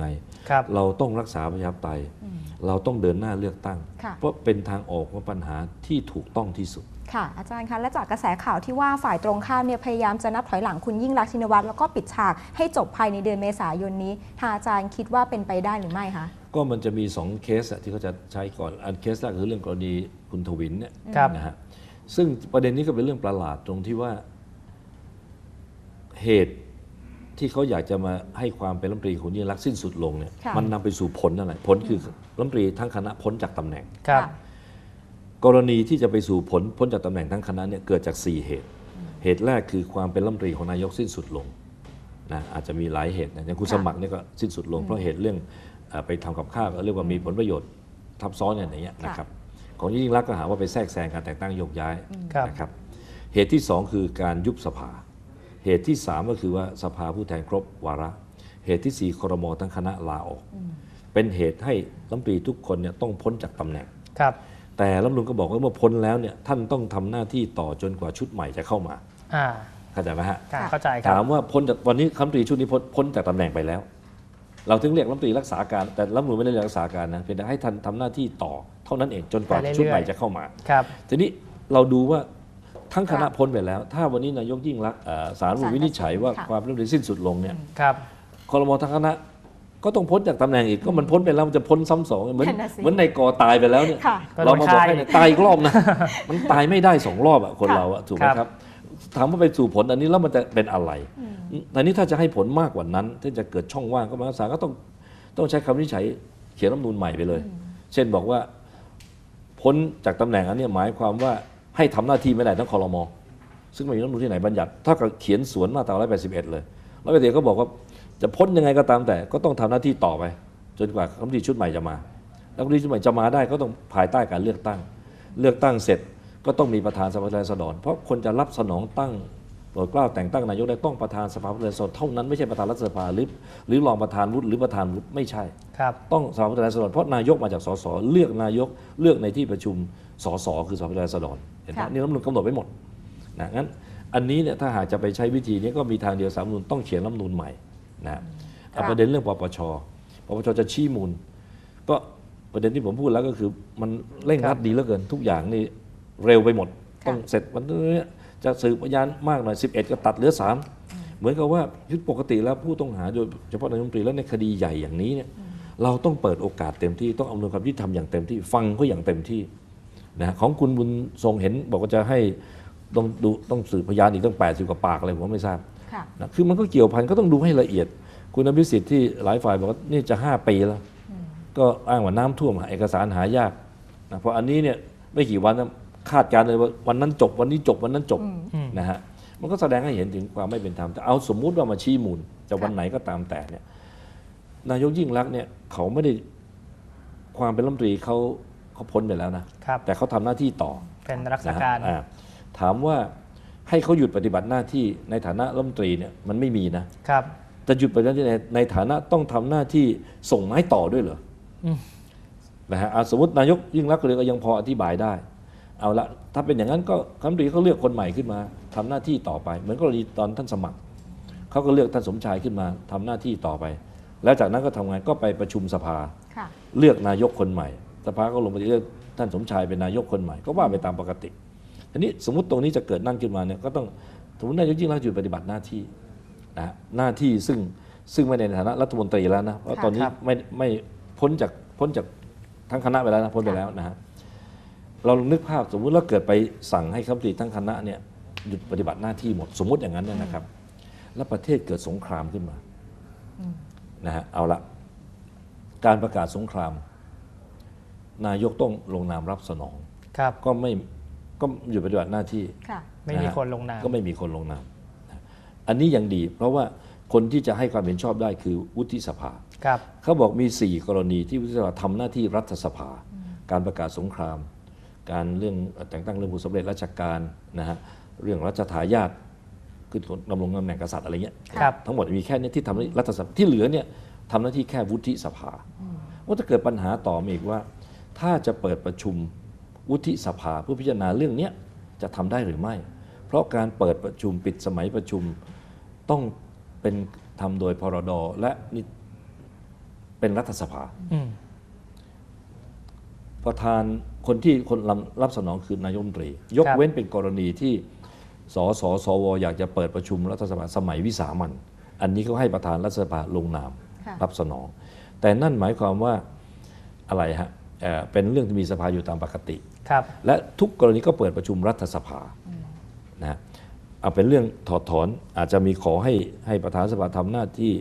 ไงครับเราต้องรักษาประชาธิปไตยอืมเราต้องเดินหน้าเลือกตั้งค่ะเพราะเป็นทางออกของปัญหาที่ถูกต้องที่สุดค่ะอาจารย์คะและจากกระแสข่าวที่ว่าฝ่ายตรงข้ามเนี่ยพยายามจะนับถอยหลังคุณยิ่งรักษณ์ชินวัตรแล้วก็ปิดฉากให้จบภายในเดือนเมษายนนี้ทางอาจารย์คิดว่าเป็นไปได้หรือไม่คะก็มันจะมี 2 เคสอะที่เขาจะใช้ก่อนอันเคสแรกคือเรื่องกรณีคุณทวินเนี่ยครับนะฮะซึ่งประเด็นนี้ก็เป็นเรื่องประหลาดตรงที่ว่าเหตุ ที่เขาอยากจะมาให้ความเป็นรัฐมนตรีคุณยิ่งรักษณ์สิ้นสุดลงเนี่ยค่ะ มันนำไปสู่ผลอะไรผลคือรัฐมนตรีทั้งคณะพ้นจากตำแหน่ง ครับ กรณีที่จะไปสู่ผลพ้นจากตำแหน่งทั้งคณะเนี่ยเกิดจาก 4 เหตุ เหตุแรกคือความเป็นรัฐมนตรีของนายกสิ้นสุดลงนะอาจจะมีหลายเหตุนะอย่างคุณค่ะ สมัครเนี่ยก็สิ้นสุดลง เพราะเหตุเรื่องเอ่อไปทำกับข้าวก็เรียกว่ามีผลประโยชน์ทับซ้อนอย่างเงี้ยนะครับของยิ่งรักษณ์ก็หาว่าไปแทรกแซงการแต่งตั้งโยกย้ายครับ นะครับเหตุที่สองคือการยุบสภา เหตุที่สามก็คือว่าสภาผู้แทนครบวาระ เหตุที่สี่ครมทั้งคณะลาออก เป็นเหตุให้รัฐมนตรีทุกคนเนี่ยต้องพ้นจากตำแหน่งครับ แต่รัฐธรรมนุนก็บอกว่าเมื่อพ้นแล้วเนี่ยท่านต้องทำหน้าที่ต่อจนกว่าชุดใหม่จะเข้ามาอ่าเข้าใจไหมฮะค่ะค่ะเข้าใจครัถาบมว่าพ้นจากวันนี้รัฐมนตรีชุดนี้พ้นพ้นจากตำแหน่งไปแล้ว เราถึงเรียกรัฐมนตรีรักษาการ แต่รัฐธรรมนุนไม่ได้เรียกรักษาการนะเพียงแต่ให้ท่านทำหน้าที่ต่อเท่านั้นเองจนกว่าไปเรื่อยๆชุดใหม่จะเข้ามาครับทีนี้เราดูว่า ทั้งคณะค่ะพ้นไปแล้ว ถ้าวันนี้นายกยิ่งรักษณ์เอ่อศาลรัฐธรรมนูญวินิจฉัยว่าค่ะ ความรัฐมนตรีสิ้นสุดลงเนี่ยครับ คอรมอทั้งคณะก็ต้องพ้นจากตำแหน่งอีกก็มันพ้นไปแล้วมันจะพ้นซ้ำสองเหมือนนั่นน่ะสิ เหมือนในกอตายไปแล้วเนี่ย ค่ะ ก็โดนเรามาบอกคายให้เนี่ยตายอีกรอบนะ มันตายไม่ได้สองรอบอะคนค่ะ เราอะถูกไหมครับ ครับ ถามว่าไปสู่ผลอันนี้แล้วมันจะเป็นอะไรแต่นี้ถ้าจะให้ผลมากกว่านั้น ที่จะเกิดช่องว่างก็หมายความว่าศาลก็ต้องต้องใช้คำวินิจฉัยเขียนรัฐธรรมนูญใหม่ไปเลย เช่นบอกว่า พ้นจากตำแหน่งอันเนี้ยหมายความว่า ให้ทำหน้าที่ไม่ได้ทั้งคอรมอซึ่งไม่มีรัฐธรรมนูญที่ไหนบัญญัติถ้ากับเขียนสวนมาตรา181 เลย181ก็บอกว่าจะพ้นยังไงก็ตามแต่ก็ต้องทำหน้าที่ต่อไป จนกว่ารัฐมนตรีชุดใหม่จะมารัฐมนตรีชุดใหม่จะมาได้ก็ต้องภายใต้การเลือกตั้ง เลือกตั้งเสร็จก็ต้องมีประธานสภาผู้แทนราษฎรเพราะคนจะรับสนองตั้งโปรดเกล้าแต่งตั้งนายกได้ต้องประธานสภาผู้แทนราษฎรเท่านั้นไม่ใช่ประธานรัฐสภาหรือหรือรองประธานวุฒิหรือประธานวุฒิไม่ใช่ครับต้องสภาผู้แทนราษฎรเพราะนายกมาจากสสเลือกนายกเลือกในที่ประชุมสสคือสภาผู้แทนราษฎร เห็นไหมค่ะนี่รัฐธรรมนูญกำหนดไว้หมดนะงั้นอันนี้เนี่ยถ้าหากจะไปใช้วิธีนี้ก็มีทางเดียวสามนูญต้องเขียนรัฐธรรมนูญใหม่นะเอาประเด็นเรื่องปปชปปชจะชี้มูล ก็ประเด็นที่ผมพูดแล้วก็คือมันเร่งรัดดีเหลือเกิน ทุกอย่างนี่เร็วไปหมดค่ะต้องเสร็จวันนี้จะสืบพยานมากหน่อย 11 ก็ตัดเหลือ 3 เหมือนกับว่ายุทธปกติแล้วผู้ต้องหาโดยเฉพาะนายกรัฐมนตรีแล้วในคดีใหญ่อย่างนี้เนี่ยเราต้องเปิดโอกาสเต็มที่ต้องอำนวยความยุติธรรมอย่างเต็มที่ฟังเขาอย่างเต็มที่ นะของคุณบุญทรงเห็นบอกว่าจะให้ต้องดูต้องสืบพยานอีกตั้ง 80 กว่าปากอะไรผมก็ไม่ทราบค่ะนะคือมันก็เกี่ยวพันก็ต้องดูให้ละเอียด คุณอภิสิทธิ์ที่หลายฝ่ายบอกว่านี่จะ 5 ปีแล้ว ก็อ้างว่าน้ำท่วมหาเอกสารหายากนะเพราะอันนี้เนี่ยไม่กี่วันนะคาดการณ์เลยว่าวันนั้นจบวันนี้จบวันนั้นจบอืมนะฮะมันก็แสดงให้เห็นถึงความไม่เป็นธรรมแต่เอาสมมุติว่ามาชี้มูลจะวันไหนก็ตามแต่เนี่ยนายกยิ่งรักษณ์เนี่ยเขาไม่ได้ความเป็นรัฐมนตรีเขา เขาพ้นไปแล้วนะครับแต่เขาทำหน้าที่ต่อเป็นรักษานะฮะการอ่าถามว่าให้เขาหยุดปฏิบัติหน้าที่ในฐานะรัฐมนตรีเนี่ยมันไม่มีนะครับจะหยุดปฏิบัติหน้าที่ในในฐานะต้องทำหน้าที่ส่งไม้ต่อด้วยเหรออมนะฮะอะสมมตินายกยิ่งรักษณ์เลยก็ยังพออธิบายได้ เอาละถ้าเป็นอย่างนั้นก็คำตรีเขาเลือกคนใหม่ขึ้นมาทำหน้าที่ต่อไป เหมือนกรณีตอนท่านสมัครเขาก็เลือกท่านสมชายขึ้นมาทำหน้าที่ต่อไป แล้วจากนั้นก็ทำงานก็ไปประชุมสภาค่ะเลือกนายกคนใหม่ สภาก็ลงมติเลือกท่านสมชายเป็นนายกคนใหม่ ก็ว่าไปตามปกติทีนี้สมมติตรงนี้จะเกิดนั่นขึ้นมาเนี่ยก็ต้องสมมตินายกยิ่งรักษณ์หยุดปฏิบัติหน้าที่นะฮะหน้าที่ซึ่งซึ่งไม่ในฐานะรัฐมนตรีแล้วนะเพราะค่ะตอนนี้ครับไม่ไม่พ้นจากพ้นจากทั้งคณะไปแล้วนะพ้นไปแล้วนะฮะเราลองนึกภาพสมมุติเราเกิดไปสั่งให้คณะรัฐมนตรีทั้งคณะเนี่ยหยุดปฏิบัติหน้าที่หมดสมมติอย่างนั้นเนี่ยนะครับ แล้วประเทศเกิดสงครามขึ้นมานะฮะเอาละการประกาศสงคราม นายกต้องลงนามรับสนอง ครับก็ไม่ก็หยุดปฏิบัติหน้าที่ค่ะ ไม่มีคนลงนาม ก็ไม่มีคนลงนามนะอันนี้ยังดี เพราะว่าคนที่จะให้ความเห็นชอบได้คือวุฒิสภา ครับ เขาบอกมี 4 กรณีที่วุฒิสภาทำหน้าที่รัฐสภา การประกาศสงคราม การเรื่องแต่งตั้งเรื่องผู้สำเร็จราชการนะฮะเรื่องรัชทายาทขึ้นดำรงตำแหน่งกษัตริย์อะไรเงี้ยครับ ทั้งหมดมีแค่เนี้ที่ทำหน้าที่รัฐสภาที่เหลือเนี่ยทำหน้าที่แค่วุฒิสภาว่าจะเกิดปัญหาต่อมาอีกว่า ถ้าจะเปิดประชุมวุฒิสภาเพื่อพิจารณาเรื่องเนี้ยจะทำได้หรือไม่ เพราะการเปิดประชุมปิดสมัยประชุมต้องเป็นทำโดยพรดและนิเป็นรัฐสภาอืมประธานคนที่คนรับรับสนองคือนายกรัฐมนตรี ยกครับเว้นเป็นกรณีที่สสสวอยากจะเปิดประชุมรัฐสภาสมัยวิสามันอันนี้เขาให้ประธานรัฐสภาลงนามค่ะรับสนอง แต่นั่นหมายความว่าอะไรฮะ เอ่อเป็นเรื่องที่มีสภาอยู่ตามปกติครับและทุกกรณีก็เปิดประชุมรัฐสภานะฮะเอาเป็นเรื่องถอดถอนอาจจะมีขอให้ให้ประธานสภาทำหน้าที่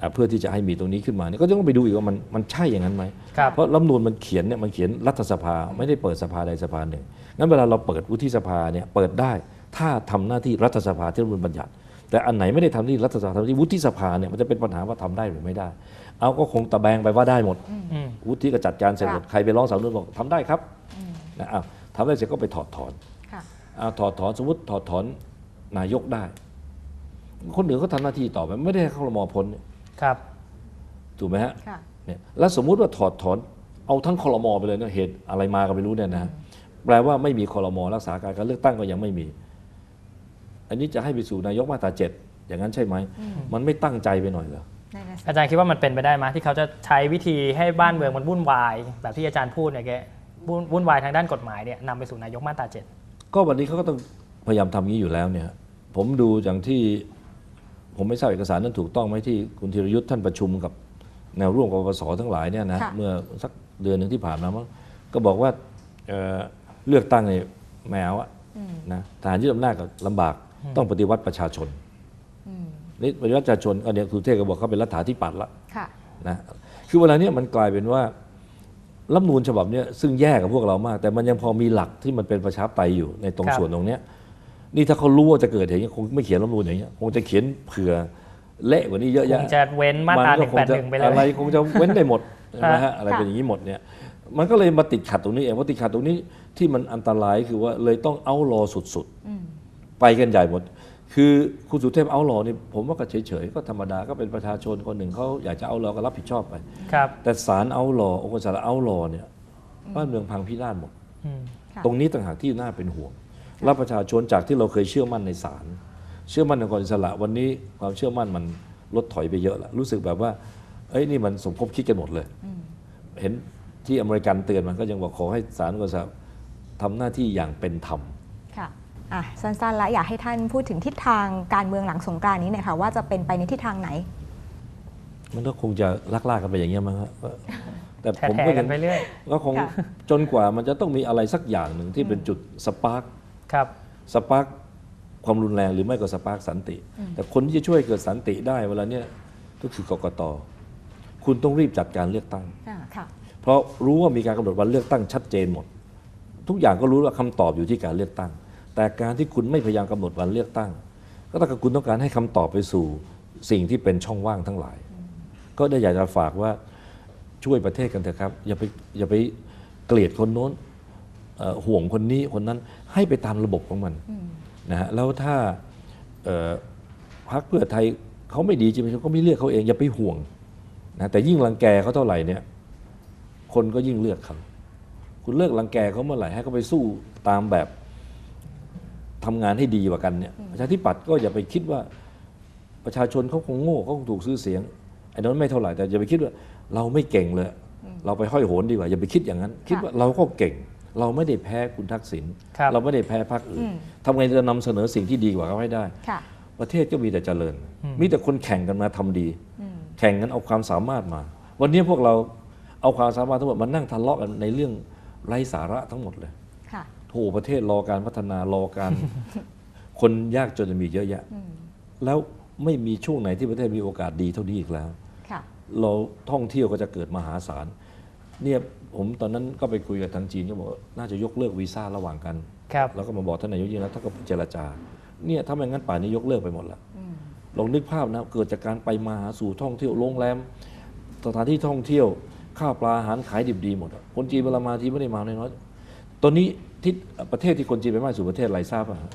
อะเพื่อที่จะให้มีตรงนี้ขึ้นมาเนี่ยก็ต้องไปดูอีกว่ามันมันใช่อย่างนั้นไหมครับเพราะรัฐธรรมนูลมันเขียนเนี่ยมันเขียนรัฐสภาไม่ได้เปิดสภาใดสภาหนึ่งงั้นเวลาเราเปิดวุฒิสภาเนี่ยเปิดได้ถ้าทำหน้าที่รัฐสภาที่รัฐธรรมนูลบัญญัติ แต่อันไหนไม่ได้ทำหน้าที่รัฐสภาทำหน้าที่วุฒิสภาเนี่ยมันจะเป็นปัญหาว่าทำได้หรือไม่ได้ เอาก็คงตะแบงไปว่าได้หมดอืมวุฒิก็จัดการเสร็จหมดค่ะใครไปร้องสารรัฐธรรมนูลบอกทำได้ครับนะอ้าวทำได้เสร็จก็ไปถอดถอนค่ะเอาถอดถอนสมมติถอดถอนนายกได้ คนอื่นก็ทำหน้าที่ต่อไปไม่ได้ให้เข้ารมอพ้นเนี่ยครับถูกไหมฮะค่ะเนี่ยแล้วสมมุติว่าถอดถอนเอาทั้งคอรมอไปเลยเนี่ยเหตุอะไรมาก็ไม่รู้เนี่ยนะฮะแปลว่าไม่มีคอรมอรักษาการการเลือกตั้งก็ยังไม่มี อันนี้จะให้ไปสู่นายกมาตราเจ็ดอย่างนั้นใช่ไหม มันไม่ตั้งใจไปหน่อยเหรอนั่นน่ะสิอาจารย์คิดว่ามันเป็นไปได้ไหมที่เขาจะใช้วิธีให้บ้านเมืองมันวุ่นวาย แบบที่อาจารย์พูดเนี่ยแกวุ่นวุ่นวายทางด้านกฎหมายเนี่ยนำไปสู่นายกมาตราเจ็ดก็วันนี้เขาก็ต้องพยายามทำงี้อยู่แล้วเนี่ย ผมดูอย่างที่ผมไม่ทราบเอกสารนั้นถูกต้องไหมที่คุณธีรยุทธ์ท่านประชุมกับแนวร่วมกปปสทั้งหลายเนี่ยนะค่ะเมื่อสักเดือนหนึ่งที่ผ่านมามั้งก็บอกว่าเอ่อเลือกตั้งเนี่ยแมเอาอะนะทหารยึดอำนาจก็ลำบาก ต้องปฏิวัติประชาชนอืมนี่ปฏิวัติประชาชนก็เนี่ยคุณเทพก็บอกเขาเป็นรัฐาธิปัตย์ละค่ะนะคือเวลาเนี้ยมันกลายเป็นว่ารัฐธรรมนูญฉบับเนี้ยซึ่งแย่กับพวกเรามาก แต่มันยังพอมีหลักที่มันเป็นประชาธิปไตยอยู่ในตรงครับส่วนตรงเนี้ยนี่ถ้าเขารู้ว่าจะเกิดอย่างนี้ยคงไม่เขียนรัฐธรรมนูญอย่างเงี้ยคงจะเขียนเผื่อเละกว่านี้เยอะคแยะงจะเว้นมาตราหก็นึ่งคแปงดจะหนึ่งไปเลยอะไรคงจะเว้นได้หมดใช่ไหมฮะฮะอะไรค่ะเป็นอย่างนี้หมดเนี่ยมันก็เลยมาติดขัดตรงนี้เองว่าติดขัดตรงนี้ที่มันอันตรายคือว่าเลยต้องเอารอสุดๆ ไปกันใหญ่หมด คือคุณสุเทพเอารอนี่ผมว่าก็เฉยๆ ก็ธรรมดาก็เป็นประชาชนคนหนึ่งเขาอยากจะเอารอก็รับผิดชอบไป ครับ แต่ศาลเอารอองค์กรศาลเอารอเนี่ยบ้านเมืองพังพินาศหมด อืม ค่ะ ตรงนี้ต่างหากที่น่าเป็นห่วง แล้วประชาชนจากที่เราเคยเชื่อมั่นในศาลเชื่อมั่นในองค์กรอิสระวันนี้ความเชื่อมั่นมันลดถอยไปเยอะแล้วรู้สึกแบบว่าเอ้ยนี่มันสมคบคิดกันหมดเลยเห็นที่อเมริกันเตือนมันก็ยังบอกขอให้ศาลองค์กรอิสระทำหน้าที่อย่างเป็นธรรมค่ะ อะสั้นๆ แล้วอยากให้ท่านพูดถึงทิศทางการเมืองหลังสงกรานต์นี้หน่อยค่ะว่าจะเป็นไปในทิศทางไหน มันก็คงจะลักลากกันไปอย่างเงี้ยมั้งครับแต่แถผมๆก็กัยันงไปเรื่อยก็คงค่ะจนกว่ามันจะต้องมีอะไรสักอย่างหนึ่งที่เป็นจุดสปาร์กครับสปาร์กความรุนแรงหรือไม่ก็สปาร์กสันติ แต่คนที่จะช่วยเกิดสันติได้เวลาเนี้ยก็คือกกตคุณต้องรีบจัดการเลือกตั้งอ่าค่ะเพราะรู้ว่ามีการกำหนดวันเลือกตั้งชัดเจนหมด ทุกอย่างก็รู้ว่าคำตอบอยู่ที่การเลือกตั้ง แต่การที่คุณไม่พยายามกำหนดวันเลือกตั้ง ก็เท่ากับคุณต้องการให้คำตอบไปสู่สิ่งที่เป็นช่องว่างทั้งหลาย ก็ได้อยากจะฝากว่าช่วยประเทศกันเถอะครับ อย่าไปอย่าไปเกลียดคนโน้นห่วงคนนี้คนนั้นให้ไปตามระบบของมันนะฮะแล้วถ้าพรรคเพื่อไทยเขาไม่ดีจริงๆเขาไม่เลือกเขาเองอย่าไปห่วงนะแต่ยิ่งรังแกเขาเท่าไหร่เนี่ยคนก็ยิ่งเลือกเขาคุณเลิกรังแกเขาเมื่อไหร่ให้เขาไปสู้ตามแบบ ทำงานให้ดีกว่ากันเนี่ยประชาธิปัตย์ก็อย่าไปคิดว่าประชาชนเขาคงโง่เขาคงถูกซื้อเสียงไอ้นั้นไม่เท่าไหร่แต่อย่าไปคิดว่าเราไม่เก่งเลย เราไปห้อยโหนดีกว่าอย่าไปคิดอย่างนั้น คิดว่าเราก็เก่ง เราไม่ได้แพ้คุณทักษิณครับเราไม่ได้แพ้พรรคอื่นทำไงจะนำเสนอสิ่งที่ดีกว่าเขาให้ได้ค่ะประเทศก็มีแต่เจริญ มีแต่คนแข่งกันมาทำดี แข่งกันเอาความสามารถมา วันนี้พวกเราเอาความสามารถทั้งหมดมานั่งทะเลาะกันในเรื่องไร้สาระทั้งหมดเลยค่ะ โถประเทศรอการพัฒนารอการ คนยากจนจะมีเยอะแยะ แล้วไม่มีช่วงไหนที่ประเทศมีโอกาสดีเท่านี้อีกแล้วค่ะเราท่องเที่ยวก็จะเกิดมหาศาลเนี่ยผมตอนนั้นก็ไปคุยกับทางจีนก็บอกว่าน่าจะยกเลิกวีซ่าระหว่างกันครับแล้วก็มาบอกท่านนายกยิ่งรักษณ์ท่านก็เจรจา เนี่ยถ้าไม่งั้นป่านนี้ยกเลิกไปหมดแล้วลองนึกภาพนะเกิดจากการไปมาหาสู่ท่องเที่ยวโรงแรมสถานที่ท่องเที่ยวข้าวปลาอาหารขายดิบดีหมดอะคนจีนเวลามาทีไม่ได้มาน้อยๆตอนนี้ ที่ประเทศที่คนจีนไปมากที่สุดประเทศอะไรทราบป่ะฮะ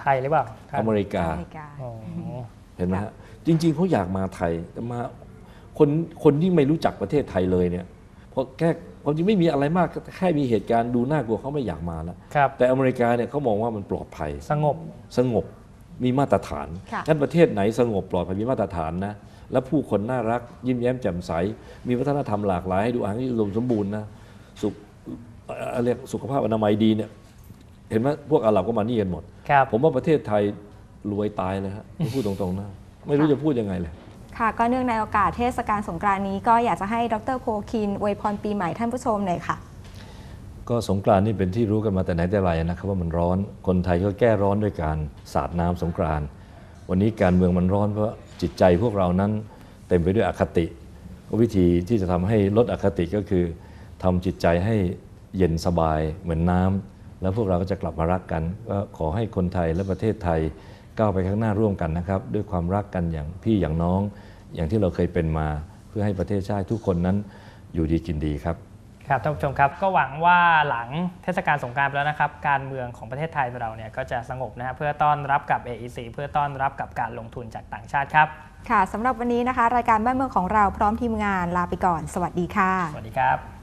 ไทยหรือเปล่าท่านอเมริกา อเมริกา อ๋อเห็นไหมฮะจริง ๆเขาอยากมาไทยแต่มาคนคนที่ไม่รู้จักประเทศไทยเลยเนี่ยเพราะแค่ความจริงไม่มีอะไรมากแค่มีเหตุการณ์ดูน่ากลัวเขาไม่อยากมาแล้วครับ แต่อเมริกาเนี่ยเขามองว่ามันปลอดภัย สงบ สงบมีมาตรฐานค่ะ งั้นประเทศไหนสงบปลอดภัยมีมาตรฐานนะ และผู้คนน่ารัก ยิ้มแย้มแจ่มใส มีวัฒนธรรมหลากหลายให้ดูอ่านที่อุดมสมบูรณ์นะ สุข เอ่อเรียกสุขภาพอนามัยดีเนี่ยเห็นไหมพวกอาหรับก็มานี่กันหมด ครับ ผมว่าประเทศไทยรวยตายเลยฮะพูดตรงๆนะไม่รู้จะพูดยังไงเลย ค่ะ ก็เนื่องในโอกาสเทศกาลสงกรานต์นี้ก็อยากจะให้ดรโพคินอวยพรปีใหม่ท่านผู้ชมหน่อยค่ะ ก็สงกรานต์นี่เป็นที่รู้กันมาแต่ไหนแต่ไรนะครับว่ามันร้อนคนไทยก็แก้ร้อนด้วยการสาดน้ำสงกรานต์วันนี้การเมืองมันร้อนเพราะจิตใจพวกเรานั้นเต็มไปด้วยอคติ วิธีที่จะทำให้ลดอคติก็คือทำจิตใจให้ เย็นสบายเหมือนน้ำแล้วพวกเราก็จะกลับมารักกัน ก็ขอให้คนไทยและประเทศไทยก้าวไปข้างหน้าร่วมกันนะครับ ด้วยความรักกันอย่างพี่อย่างน้อง อย่างที่เราเคยเป็นมา เพื่อให้ประเทศชาติทุกคนนั้นอยู่ดีกินดีครับครับท่านผู้ชมครับก็หวังว่าหลังเทศกาลสงกรานต์ไปแล้วนะครับ การเมืองของประเทศไทยเราเนี่ยก็จะสงบนะฮะเพื่อต้อนรับกับ AEC เพื่อต้อนรับกับการลงทุนจากต่างชาติครับ ค่ะสำหรับวันนี้นะคะ รายการบ้านเมืองของเราพร้อมทีมงานลาไปก่อน สวัสดีค่ะ สวัสดีครับ